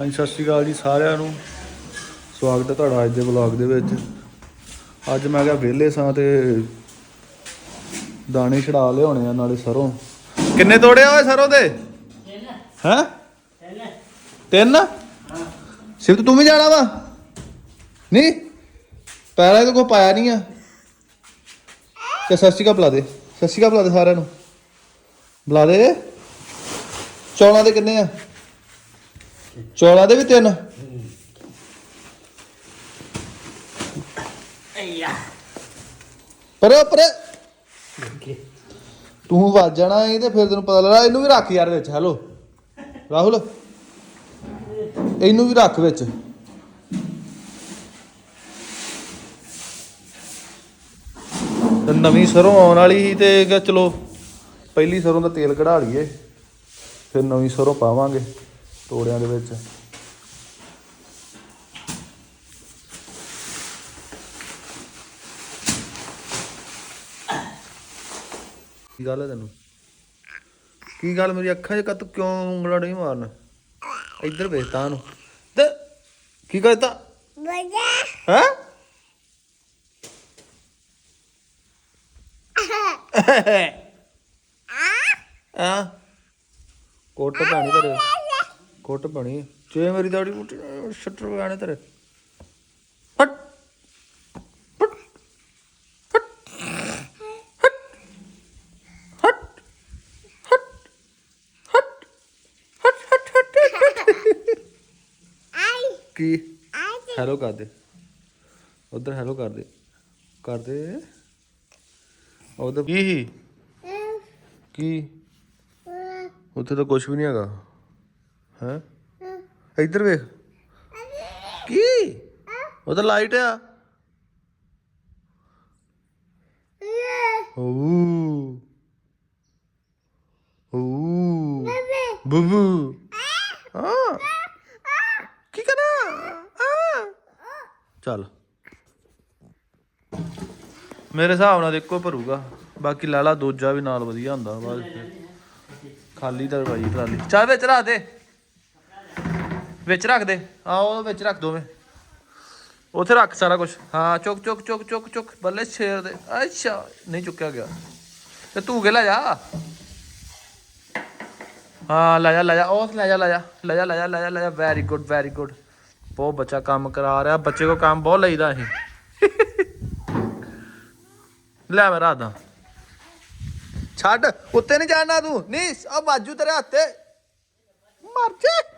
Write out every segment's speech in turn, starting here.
ਹਾਂਜੀ, ਸਤਿ ਸ਼੍ਰੀ ਅਕਾਲ ਜੀ ਸਾਰਿਆਂ ਨੂੰ। ਸਵਾਗਤ ਹੈ ਤੁਹਾਡਾ ਅੱਜ ਦੇ ਵਲੌਗ ਦੇ ਵਿੱਚ। ਅੱਜ ਮੈਂ ਕਿਹਾ ਵਿਹਲੇ ਸਾਂ ਤੇ ਦਾਣੇ ਛੜਾ ਲਿਆਉਣੇ ਆ ਨਾਲੇ ਸਰੋਂ। ਕਿੰਨੇ ਤੋੜੇ ਓਏ ਸਰੋਂ ਦੇ? ਹੈ? ਤਿੰਨ? ਸਿਫਤ ਤੂੰ ਵੀ ਜਾਣਾ ਵਾ? ਨਹੀਂ? ਪੈਰਾਂ ਤੇ ਕੋ ਪਾਇਆ ਨਹੀਂ ਆ। ਤੇ ਸਤਿ ਸ਼੍ਰੀ ਅਕਾਲ ਬੁਲਾ ਦੇ। ਸਤਿ ਸ਼੍ਰੀ ਅਕਾਲ ਬੁਲਾ ਦੇ ਸਾਰਿਆਂ ਨੂੰ। ਬੁਲਾ ਦੇ। ਚੌਲਾਂ ਦੇ ਕਿੰਨੇ ਆ? ਚੌਲਾਂ ਦੇ ਵੀ ਤਿੰਨ। ਪਰ ਪਰ। ਤੂੰ ਵੱਜ ਜਾਣਾ ਇਹ ਤੇ ਫਿਰ ਤੈਨੂੰ ਪਤਾ ਲੱਗਣਾ ਇਹਨੂੰ ਵੀ ਰੱਖ ਯਾਰ ਵਿੱਚ ਹੈਲੋ। ਰਾਹੁਲ ਇਹਨੂੰ ਵੀ ਰੱਖ ਵਿੱਚ। ਤੇ ਨਵੀਂ ਸਰੋਂ ਆਉਣ ਵਾਲੀ ਸੀ ਤੇ ਕਿਹਾ ਚਲੋ ਪਹਿਲੀ ਸਰੋਂ ਦਾ ਤੇਲ ਕਢਾ ਲਈਏ ਫਿਰ ਨਵੀਂ ਸਰੋਂ ਪਾਵਾਂਗੇ। ਤੋੜਿਆਂ ਦੇ ਵਿੱਚ। ਕੀ ਗੱਲ ਹੈ ਤੈਨੂੰ? ਕੀ ਗੱਲ ਮੇਰੀ ਅੱਖਾਂ 'ਚ ਕੱਤ ਕਿਉਂ ਉਂਗਲਾਂ ਨਹੀਂ ਮਾਰਨ? ਇੱਧਰ ਵੇਖ ਤਾਂ ਨੂੰ ਤੇ ਕੀ ਕਰਤਾ? ਹੈ? ਆ ਕੋਟ ਪਾਣੀ ਤੇਰੇ ਕੁੱਟ ਬਣੀ। ਜੇ ਮੇਰੀ ਦਾੜੀ ਮੁੱਟੀ ਸ਼ਟਰ ਵਗਾਣੇ ਤੇਰੇ। ਫਟ ਫਟ ਫਟ ਹਟ ਹਟ ਹਟ ਹਟ ਹਟ ਹਟ ਹਟ ਆਈ। ਕੀ? ਹੈਲੋ ਕਰ ਦੇ। ਉਧਰ ਹੈਲੋ ਕਰ ਦੇ। ਕਰ ਦੇ। ਉਧਰ ਕੀ ਕੀ? ਉੱਥੇ ਤਾਂ ਕੁਝ ਵੀ ਨਹੀਂ ਹੈਗਾ। ਹੈ? ਇੱਧਰ ਵੇਖ। ਕੀ? ਉਧਰ ਲਾਈਟ ਆ। ਓ ਓ ਬੂਬੂ। ਹਾਂ। ਕੀ ਕਰਾਂ? ਆ। ਚੱਲ। ਮੇਰੇ ਹਿਸਾਬ ਨਾਲ ਤਾਂ ਇੱਕੋ ਭਰੂਗਾ। ਬਾਕੀ ਲਾਲਾ ਦੂਜਾ ਵੀ ਨਾਲ ਵਧੀਆ ਹੁੰਦਾ ਫਿਰ। ਖਾਲੀ ਦਰਵਾਈ ਟਰਾਲੀ ਚਾਹ ਵਿੱਚ ਦੇ। ਵਿੱਚ ਰੱਖ ਦੇ। ਆ ਉਹ ਵਿੱਚ ਰੱਖ ਦੋਵੇਂ ਉੱਥੇ ਰੱਖ ਸਾਰਾ ਕੁਝ ਹਾਂ, ਚੁੱਕ ਚੁੱਕ ਚੁੱਕ ਚੁੱਕ ਚੁੱਕ। ਬੱਲੇ ਸ਼ੇਰ ਦੇ। ਅੱਛਾ, ਨਹੀਂ ਚੁੱਕਿਆ ਗਿਆ। ਤੇ ਤੂੰ ਕੇ ਲੈ ਜਾ। ਹਾਂ, ਲੈ ਜਾ ਲੈ ਜਾ। ਉਹ ਲੈ ਜਾ ਲੈ ਜਾ। ਲੈ ਜਾ ਲੈ ਜਾ ਲੈ ਜਾ ਲੈ ਜਾ। ਵੈਰੀ ਗੁੱਡ ਵੈਰੀ ਗੁੱਡ ਬਹੁਤ ਬੱਚਾ ਕੰਮ ਕਰਾ ਰਿਹਾ। ਬੱਚੇ ਕੋ ਕੰਮ ਬਹੁਤ ਲਈਦਾ ਅਸੀਂ ਲੈ ਮੈਂ ਰਾਦਾ ਛੱਡ। ਉੱਤੇ ਨਹੀਂ ਜਾਣਾ ਤੂੰ। ਨਹੀਂ ਆ ਬਾਜੂ ਤੇਰੇ ਹੱਥੇ। ਮਰ ਜਾ।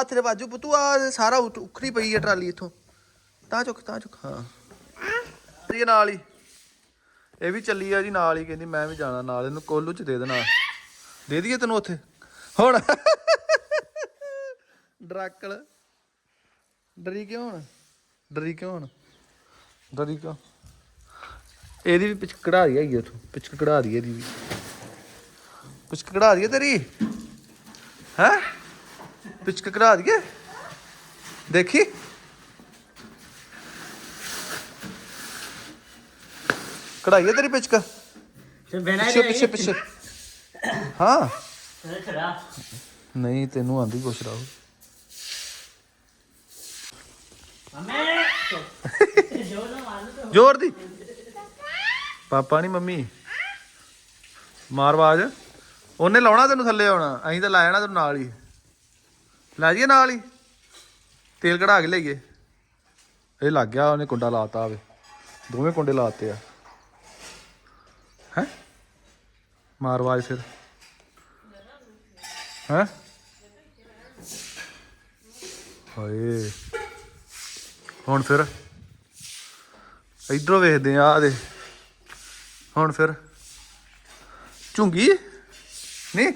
ਹੱਥ ਦੇ ਬਾਜੂ ਪੁੱਤੂ ਆ ਸਾਰਾ ਉੱਠ- ਉਖੜੀ ਪਈ ਹੈ ਟਰਾਲੀ ਇਥੋਂ। ਤਾਂ ਚੁੱਕ ਤਾਂ ਚੁੱਕ। ਹਾਂ। ਇਹ ਨਾਲ ਹੀ। ਇਹ ਵੀ ਚੱਲੀ ਆ ਜੀ ਨਾਲ ਹੀ ਕਹਿੰਦੀ ਮੈਂ ਵੀ ਜਾਣਾ ਨਾਲ ਇਹਨੂੰ ਕੋਲੂ ਚ ਦੇ ਦੇਣਾ। ਦੇ ਦਈਏ ਤੈਨੂੰ ਉੱਥੇ। ਹੁਣ। ਡਰਾਕਲ। ਡਰੀ ਕਿਉਂ ਹੁਣ? ਡਰੀ ਕਿਉਂ ਹੁਣ? ਡਰੀ ਕਿਉਂ? ਇਹਦੀ ਵੀ ਪਿਚ ਕਢਾ ਰਹੀ ਹੈਗੀ ਉਥੋਂ। ਪਿਚ ਕਢਾ ਰਹੀ ਇਹਦੀ ਵੀ। ਪਿਚ ਕਢਾ ਰਹੀ ਹੈ ਤੇਰੀ। ਹੈ? ਪਿਚ ਕਢਾ ਰਹੀ ਹੈ ਦੇਖੀ। ਕਢਾਈ ਹੈ ਤੇਰੀ ਪਿਚਕ? ਪਿੱਛੇ ਪਿੱਛੇ ਪਿੱਛੇ। ਹਾਂ। ਨਹੀਂ ਤੈਨੂੰ ਆਂਦੀ ਕੁਛ ਰਾਹੁਲ ਜ਼ੋਰ ਦੀ। ਪਾਪਾ ਨਹੀਂ ਮੰਮੀ। ਮਾਰ ਆਵਾਜ਼। ਉਹਨੇ ਲਾਉਣਾ ਤੈਨੂੰ ਥੱਲੇ ਆਉਣਾ ਅਸੀਂ ਤਾਂ ਲੈ ਜਾਣਾ ਤੈਨੂੰ ਨਾਲ ਹੀ। ਲੈ ਜਾਈਏ ਨਾਲ ਹੀ। ਤੇਲ ਕਢਾ ਕੇ ਲਈਏ ਇਹ ਲੱਗ ਗਿਆ, ਉਹਨੇ ਕੁੰਡਾ ਲਾਤਾ ਆਵੇ। ਦੋਵੇਂ ਕੁੰਡੇ ਲਾਤੇ ਆ। ਹੈ? ਮਾਰਵਾਜ਼ ਫਿਰ। ਹੈ? ਹਾਏ। ਹੁਣ ਫਿਰ ਇਧਰੋਂ ਵੇਖਦੇ ਆ ਆ ਦੇ ਹੁਣ ਫਿਰ। ਝੁੰਗੀ? ਨਹੀਂ?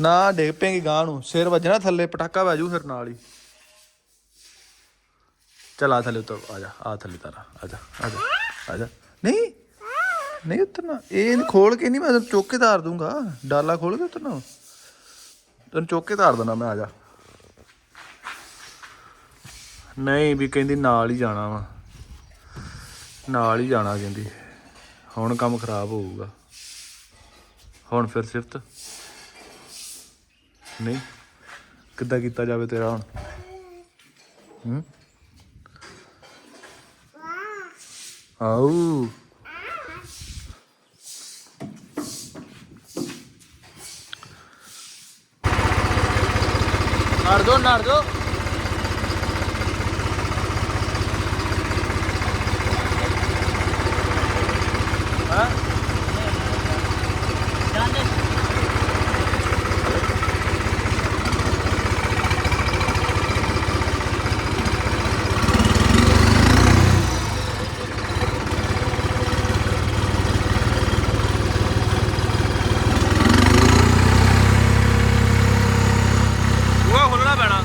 ਨਾ ਡਿੱਗ ਪੈਂਗੀ ਗਾਂ ਨੂੰ, ਸਿਰ ਵੱਜਣਾ ਥੱਲੇ, ਪਟਾਕਾ ਵਾਜੂ ਫਿਰ ਨਾਲ ਹੀ। ਚਲ ਆ ਥੱਲੇ ਉਤਰ, ਆ ਜਾ, ਆ ਥੱਲੇ ਤਾਰਾ ਆ ਜਾ ਆ ਜਾ ਆ ਜਾ। ਨਹੀਂ ਨਹੀਂ ਉਤਰਨਾ, ਇਹ ਖੋਲ ਕੇ ਨਹੀਂ ਮੈਂ ਚੁੱਕ ਕੇ ਧਾਰ ਦੂੰਗਾ। ਡਾਲਾ ਖੋਲ ਕੇ ਉਤਰਨਾ। ਤੈਨੂੰ ਚੁੱਕ ਕੇ ਧਾਰ ਦੇਣਾ ਮੈਂ, ਆ ਜਾ। ਨਹੀਂ ਵੀ ਕਹਿੰਦੀ ਨਾਲ ਹੀ ਜਾਣਾ ਵਾ। ਨਾਲ ਹੀ ਜਾਣਾ ਕਹਿੰਦੀ। ਹੁਣ ਕੰਮ ਖਰਾਬ ਹੋਊਗਾ। ਹੁਣ ਫਿਰ ਸਿਫਤ। ਨਹੀਂ। ਕਿੱਦਾਂ ਕੀਤਾ ਜਾਵੇ ਤੇਰਾ ਹੁਣ? ਹੂੰ? ਆਉ ਨੜ ਦੋ ਨੜ ਦੋ ਹਾਂ ਉਹ ਖੋਲਣਾ ਪੈਣਾ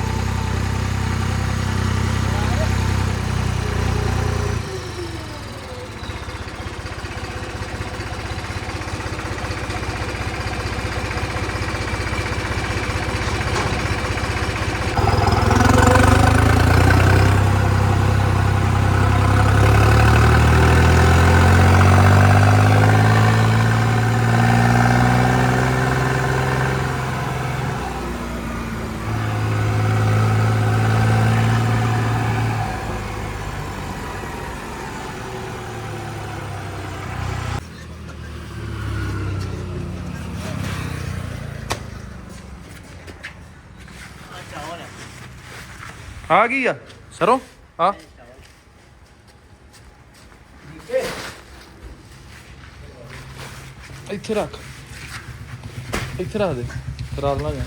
ਆ ਕੀ ਆ? ਸਰੋਂ? ਆ। ਇੱਥੇ ਰੱਖ। ਇੱਥੇ ਰੱਖ ਦੇ। ਕਰਾ ਦੇਣਾ ਜਾਂ।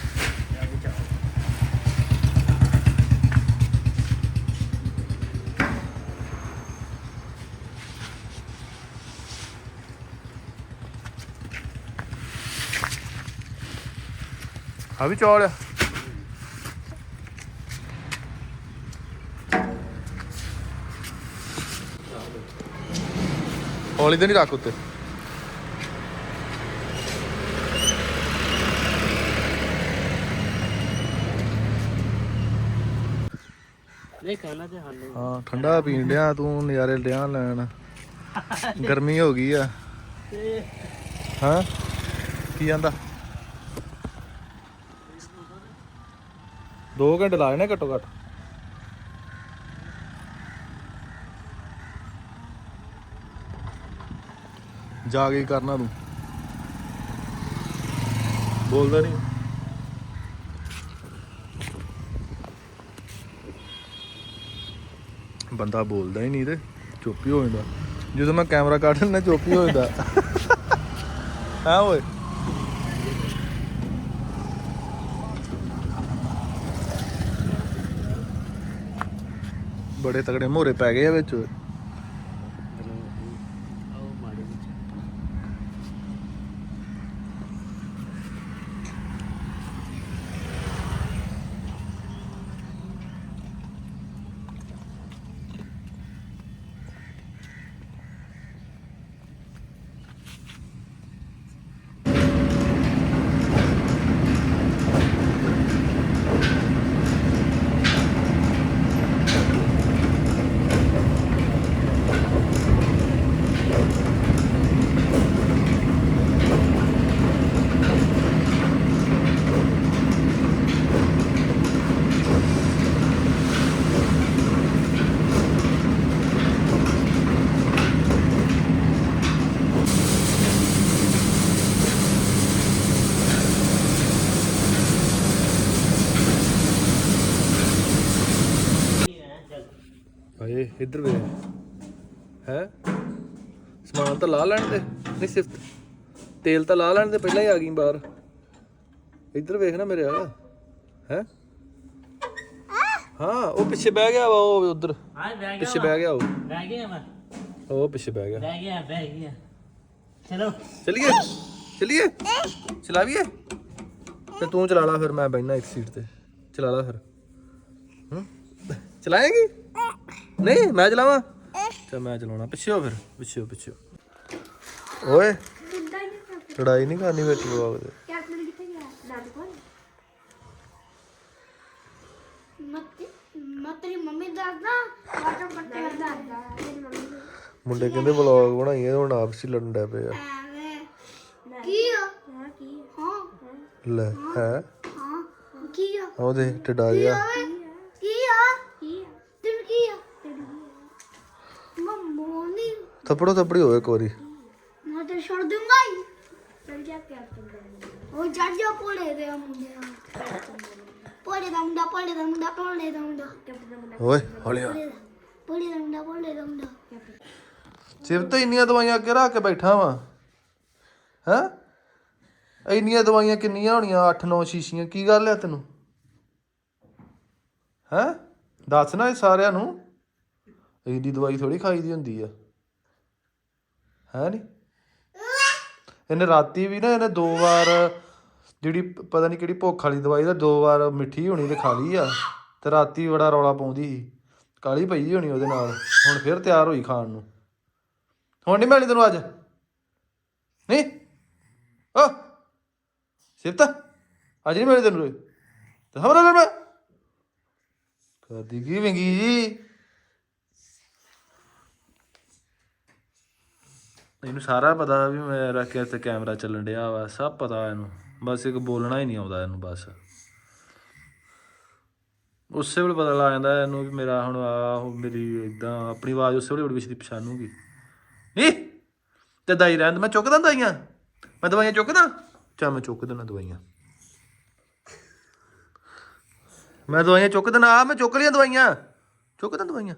ਆ ਵੀ ਚੌਲ ਆ। ਹੌਲੀ ਤੇ ਨਹੀਂ ਰੱਖ ਉੱਤੇ। ਨਹੀਂ ਕਹਿਣਾ ਤੇ ਹਾਂ ਠੰਡਾ ਪੀਣ ਡਿਆ ਤੂੰ ਨਜ਼ਾਰੇ ਡਿਆ ਲੈਣ। ਗਰਮੀ ਹੋ ਗਈ ਆ। ਹਾਂ? ਕੀ ਜਾਂਦਾ 2 ਘੰਟੇ ਲਾਏ ਨੇ ਘੱਟੋ ਘੱਟ। ਜਾ ਕੇ ਕਰਨਾ ਤੂੰ। ਬੋਲਦਾ ਨਹੀਂ। ਬੰਦਾ ਬੋਲਦਾ ਹੀ ਨਹੀਂ ਤੇ ਚੁੱਪ ਹੀ ਹੋ ਜਾਂਦਾ। ਜਦੋਂ ਮੈਂ ਕੈਮਰਾ ਕੱਢ ਲੈਣਾ ਚੁੱਪ ਹੀ ਹੋ ਜਾਂਦਾ। ਹਾਂ ਓਏ। ਬੜੇ ਤਗੜੇ ਮੋਰੇ ਪੈ ਗਏ ਆ ਵਿੱਚ ਓਏ। ਆਓ ਮਾੜੇ ਵਿੱਚ ਹਾਏ ਇੱਧਰ ਵੇ ਹੈ? ਸਮਾਨ ਤਾਂ ਲਾ ਲੈਣ ਦੇ। ਨਹੀਂ ਸਿਫਤ। ਤੇਲ ਤਾਂ ਲਾ ਲੈਣ ਦੇ ਪਹਿਲਾਂ ਹੀ ਆ ਗਈ ਬਾਹਰ। ਇੱਧਰ ਵੇਖ ਨਾ ਮੇਰੇ ਆ। ਹੈ? ਹਾਂ ਉਹ ਪਿੱਛੇ ਬਹਿ ਗਿਆ ਵਾ ਉਹ ਉਧਰ। ਹਾਂ ਬਹਿ ਪਿੱਛੇ ਬਹਿ ਗਿਆ ਉਹ। ਬਹਿ ਗਿਆ ਮੈਂ। ਉਹ ਪਿੱਛੇ ਬਹਿ ਗਿਆ। ਬਹਿ ਗਿਆ ਬਹਿ ਗਿਆ। ਚਲੋ। ਚਲਿਏ? ਚਲਿਏ? ਚਲਾਵੀਏ? ਤੇ ਤੂੰ ਚਲਾ ਲਾ ਫਿਰ ਮੈਂ ਬੈਠਣਾ ਇੱਕ ਸੀਟ ਤੇ। ਚਲਾ ਲਾ ਫਿਰ। ਹੂੰ? ਚਲਾਏਂਗੀ? ਨਹੀਂ ਮੈਂ ਚਲਾਵਾਂ? ਚਲ ਮੈਂ ਚਲਾਉਣਾ। ਪਿੱਛੇ ਹੋ ਫਿਰ ਪਿੱਛੇ ਹੋ ਪਿੱਛੇ ਹੋ। ਓਏ ਲੜਾਈ ਨਹੀਂ ਕਰਨੀ ਵਿੱਚ ਬਵਾਗ ਦੇ। ਕੈਲਕੂਲੇਟਰ ਕਿੱਥੇ ਗਿਆ? ਦਾਦ ਕੋਲ ਮਤ ਮਤਰੀ ਮੰਮੀ ਦੱਸਦਾ ਵਾਟਰ ਪੱਟੇ ਦੱਸਦਾ ਮੇਰੀ ਮੰਮੀ ਨੂੰ। ਮੁੰਡੇ ਕਹਿੰਦੇ ਵਲੌਗ ਬਣਾਈਏ ਹੁਣ ਆਪਸੀ ਲੜਨ ਡੈ ਪਏ ਆ। ਐਵੇਂ। ਕੀ ਆ? ਹਾਂ ਕੀ ਹਾਂ। ਲੈ ਹੈ। ਹਾਂ ਕੀ ਆ? ਉਹਦੇ ਟਡਾ ਗਿਆ ਓਏ ਕੀ ਆ ਕੀ ਆ ਤੈਨੂੰ ਕੀ ਆ ਮੰਮੋ ਨਹੀਂ ਥੱਪੜੋ ਥੱਪੜੀ ਹੋਵੇ ਇੱਕ ਵਾਰੀ। ਮੈਂ ਤੇ ਛੱਡ ਦੂੰਗਾ ਹੀ। ਚਲ ਜਾ ਕੇ ਉਹ ਜੱਜ ਜਾ ਪੋਲੇ ਦੇ ਮੁੰਡੇ ਪੋਲੇ ਦਾ ਮੁੰਡਾ ਪੋਲੇ ਦਾ ਮੁੰਡਾ ਪੋਲੇ ਦਾ ਮੁੰਡਾ। ਓਏ ਹੌਲੀ ਆ ਪੋਲੇ ਦਾ ਮੁੰਡਾ ਪੋਲੇ ਦਾ ਮੁੰਡਾ। ਸਿਰ ਤੇ ਇੰਨੀਆਂ ਦਵਾਈਆਂ ਅੱਗੇ ਰੱਖ ਕੇ ਬੈਠਾ ਵਾਂ। ਹੈ? ਇੰਨੀਆਂ ਦਵਾਈਆਂ ਕਿੰਨੀਆਂ ਹੋਣੀਆਂ? 8-9 ਸ਼ੀਸ਼ੀਆਂ ਕੀ ਗੱਲ ਆ ਤੈਨੂੰ? ਹੈ? ਦੱਸ ਨਾ ਇਹ ਸਾਰਿਆਂ ਨੂੰ। ਇਹਦੀ ਦਵਾਈ ਥੋੜੀ ਖਾਈਦੀ ਹੁੰਦੀ ਆ। ਹੈ ਨਹੀਂ ਇਹਨੇ ਰਾਤੀ ਵੀ ਨਾ ਇਹਨੇ ਦੋ ਵਾਰ ਜਿਹੜੀ ਪਤਾ ਨਹੀਂ ਕਿਹੜੀ ਭੁੱਖ ਵਾਲੀ ਦਵਾਈ ਦਾ ਦੋ ਵਾਰ ਮਿੱਠੀ ਹੋਣੀ ਤੇ ਖਾ ਲਈ ਆ ਤੇ ਰਾਤੀ ਬੜਾ ਰੌਲਾ ਪਾਉਂਦੀ ਸੀ। ਕਾਲੀ ਪਈ ਹੋਣੀ ਉਹਦੇ ਨਾਲ। ਹੁਣ ਫਿਰ ਤਿਆਰ ਹੋਈ ਖਾਣ ਨੂੰ। ਹੁਣ ਨਹੀਂ ਮਿਲਣੀ ਤੈਨੂੰ ਅੱਜ? ਨਹੀਂ ਓ! ਸਿਫਤ, ਅੱਜ ਨਹੀਂ ਮਿਲਣੀ ਤੈਨੂੰ ਤੇ ਹਮਰਾ ਮੈਂ। ਕਰਦੀ ਕੀ ਵਿੰਗੀ ਜੀ? ਇਹਨੂੰ ਸਾਰਾ ਪਤਾ ਵੀ ਮੈਂ ਕਿ ਇੱਥੇ ਕੈਮਰਾ ਚੱਲਣ ਡਿਆ ਵਾ, ਸਭ ਪਤਾ ਇਹਨੂੰ। ਬਸ ਇੱਕ ਬੋਲਣਾ ਹੀ ਨਹੀਂ ਆਉਂਦਾ ਇਹਨੂੰ, ਬਸ। ਉਸੇ ਵੇਲੇ ਪਤਾ ਲੱਗ ਜਾਂਦਾ ਇਹਨੂੰ ਵੀ ਮੇਰਾ ਹੁਣ ਆ ਮੇਰੀ ਇਦਾਂ ਆਪਣੀ ਆਵਾਜ਼ ਉਸੇ ਵੇਲੇ ਬੜੀ ਵਿਛਦੀ ਪਛਾਣੂਗੀ। ਨਹੀਂ ਤੇ ਦਾਈ ਰਹਿੰਦ ਮੈਂ ਚੁੱਕਦਾ ਦਵਾਈਆਂ? ਮੈਂ ਦਵਾਈਆਂ ਚੁੱਕਦਾ? ਚਾ ਮੈਂ ਚੁੱਕ ਦੇਣਾ ਦਵਾਈਆਂ। ਮੈਂ ਦਵਾਈਆਂ ਚੁੱਕ ਦੇਣਾ ਆ ਮੈਂ ਚੁੱਕ ਲਈਆਂ ਦਵਾਈਆਂ। ਚੁੱਕ ਦਾਂ ਦਵਾਈਆਂ।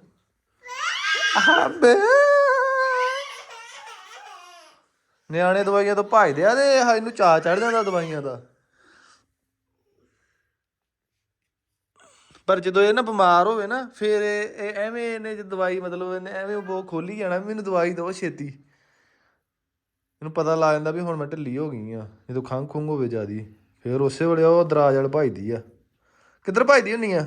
ਆਹ ਬੇ! ਨਿਆਣੇ ਦਵਾਈਆਂ ਤੋਂ ਭਜਦੇ ਆ ਤੇ ਇਹਨੂੰ ਚਾਹ ਚੜ ਜਾਂਦਾ ਦਵਾਈਆਂ ਦਾ। ਪਰ ਜਦੋਂ ਇਹ ਨਾ ਬਿਮਾਰ ਹੋਵੇ ਨਾ, ਫਿਰ ਇਹ ਐਵੇਂ ਇਹਨੇ ਜੇ ਦਵਾਈ ਮਤਲਬ ਇਹਨੇ ਐਵੇਂ ਬਹੁਤ ਖੋਲੀ ਜਾਣਾ ਵੀ ਮੈਨੂੰ ਦਵਾਈ ਦਿਓ ਛੇਤੀ। ਇਹਨੂੰ ਪਤਾ ਲੱਗ ਜਾਂਦਾ ਵੀ ਹੁਣ ਮੈਂ ਢਿੱਲੀ ਹੋ ਗਈ ਆ, ਜਦੋਂ ਖੰਘ ਖੁੰਘ ਹੋਵੇ ਜਿਆਦੀ, ਫਿਰ ਉਸੇ ਵੇਲੇ ਉਹ ਦਰਾਜ ਵਾਲ ਭਜਦੀ ਆ। ਕਿੱਧਰ ਭਜਦੀ ਹੁੰਨੀ ਆ?